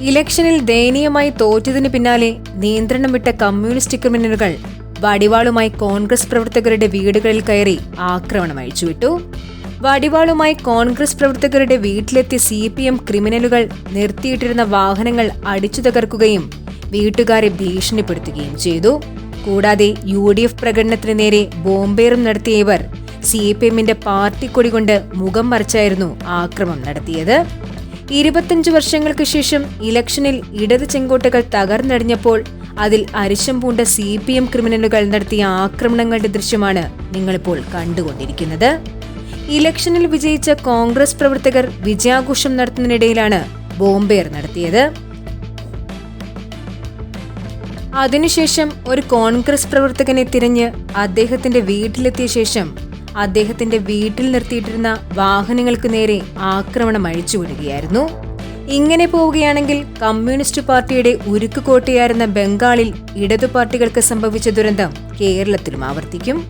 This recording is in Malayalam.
ഇലക്ഷനിൽ ദയനീയമായി തോറ്റതിനു പിന്നാലെ നിയന്ത്രണം വിട്ട കമ്മ്യൂണിസ്റ്റ് ക്രിമിനലുകൾ വടിവാളുമായി കോൺഗ്രസ് പ്രവർത്തകരുടെ വീടുകളിൽ കയറി ആക്രമണം അഴിച്ചുവിട്ടു. വടിവാളുമായി കോൺഗ്രസ് പ്രവർത്തകരുടെ വീട്ടിലെത്തിയ സി പി എം ക്രിമിനലുകൾ നിർത്തിയിട്ടിരുന്ന വാഹനങ്ങൾ അടിച്ചു തകർക്കുകയും വീട്ടുകാരെ ഭീഷണിപ്പെടുത്തുകയും ചെയ്തു. കൂടാതെ യു ഡി എഫ് പ്രകടനത്തിന് നേരെ ബോംബേറും നടത്തിയ ഇവർ സി പി എമ്മിന്റെ പാർട്ടി കൊടി കൊണ്ട് മുഖം മറിച്ചായിരുന്നു ആക്രമണം നടത്തിയത്. ഇരുപത്തഞ്ചു വർഷങ്ങൾക്ക് ശേഷം ഇലക്ഷനിൽ ഇടത് ചെങ്കോട്ടകൾ തകർന്നടിഞ്ഞപ്പോൾ അതിൽ അരിശം പൂണ്ട സി പി എം ക്രിമിനലുകൾ നടത്തിയ ആക്രമണങ്ങളുടെ ദൃശ്യമാണ് നിങ്ങളിപ്പോൾ കണ്ടുകൊണ്ടിരിക്കുന്നത്. ഇലക്ഷനിൽ വിജയിച്ച കോൺഗ്രസ് പ്രവർത്തകർ വിജയാഘോഷം നടത്തുന്നതിനിടയിലാണ് ബോംബേർ നടത്തിയത്. അതിനുശേഷം ഒരു കോൺഗ്രസ് പ്രവർത്തകനെ തിരഞ്ഞ് അദ്ദേഹത്തിന്റെ വീട്ടിലെത്തിയ ശേഷം അദ്ദേഹത്തിന്റെ വീട്ടിൽ നിർത്തിയിട്ടിരുന്ന വാഹനങ്ങൾക്ക് നേരെ ആക്രമണം അഴിച്ചുവിടുകയായിരുന്നു. ഇങ്ങനെ പോവുകയാണെങ്കിൽ കമ്മ്യൂണിസ്റ്റ് പാർട്ടിയുടെ ഉരുക്കുകോട്ടയായിരുന്ന ബംഗാളിൽ ഇടതു പാർട്ടികൾക്ക് സംഭവിച്ച ദുരന്തം കേരളത്തിലും ആവർത്തിക്കും.